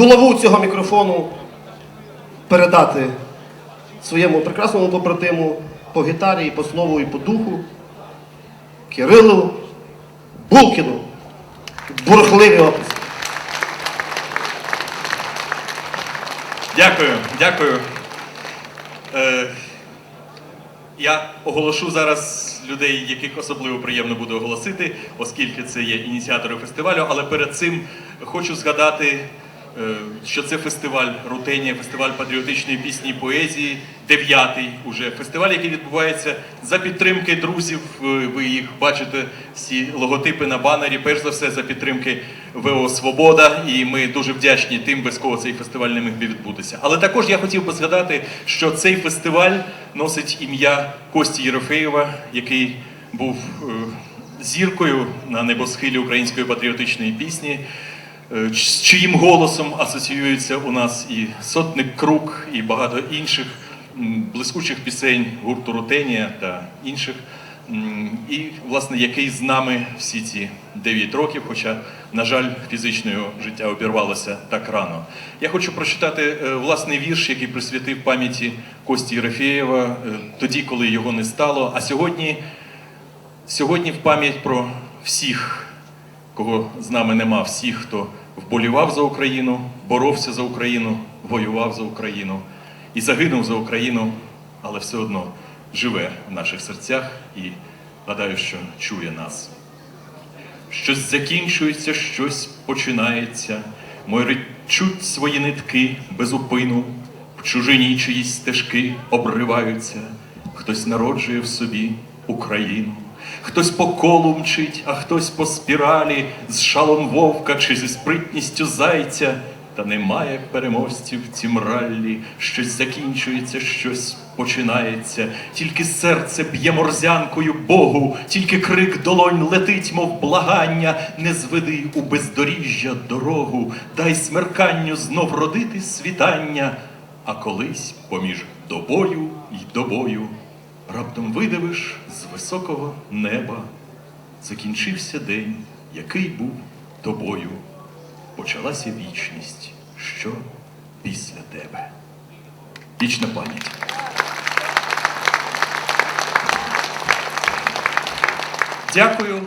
булаву цього мікрофону передати своєму прекрасному побратиму по гітарі, і по слову, і по духу Кирилу Булкіну. Бурхливі описи. Дякую, дякую. Е, я оголошу зараз людей, яких особливо приємно буде оголосити, оскільки це є ініціатори фестивалю. Але перед цим хочу згадати, що це фестиваль Рутенія, фестиваль патріотичної пісні і поезії, дев'ятий уже фестиваль, який відбувається за підтримки друзів. Е, Ви їх бачите, всі логотипи на банері. Перш за все, за підтримки ВО Свобода. І ми дуже вдячні тим, без кого цей фестиваль не міг би відбутися. Але також я хотів би згадати, що цей фестиваль носить ім'я Кості Єрофеєва, який був е, зіркою на небосхилі української патріотичної пісні. Е, З чиїм голосом асоціюється у нас і сотник круг, і багато інших блискучих пісень гурту Рутенія та інших. І, власне, який з нами всі ці 9 років, хоча, на жаль, фізичне життя обірвалося так рано. Я хочу прочитати е, власний вірш, який присвятив пам'яті Кості Єрофєєва е, тоді, коли його не стало. А сьогодні, сьогодні в пам'ять про всіх, кого з нами нема, всіх, хто вболівав за Україну, боровся за Україну, воював за Україну і загинув за Україну, але все одно живе в наших серцях і гадаю, що чує нас. Щось закінчується, щось починається. Мої чуть свої нитки без упину, в чужині чиїсь стежки обриваються. Хтось народжує в собі Україну, хтось по колу мчить, а хтось по спіралі з шалом вовка чи зі спритністю зайця. Та немає переможців в цім раллі, щось закінчується, щось починається, тільки серце б'є морзянкою Богу, тільки крик долонь летить, мов благання, не зведи у бездоріжжя дорогу, дай смерканню знов родити світання, а колись поміж добою й добою раптом видивиш з високого неба. Закінчився день, який був тобою почалася вічність, що після тебе. Вічна пам'ять. Дякую.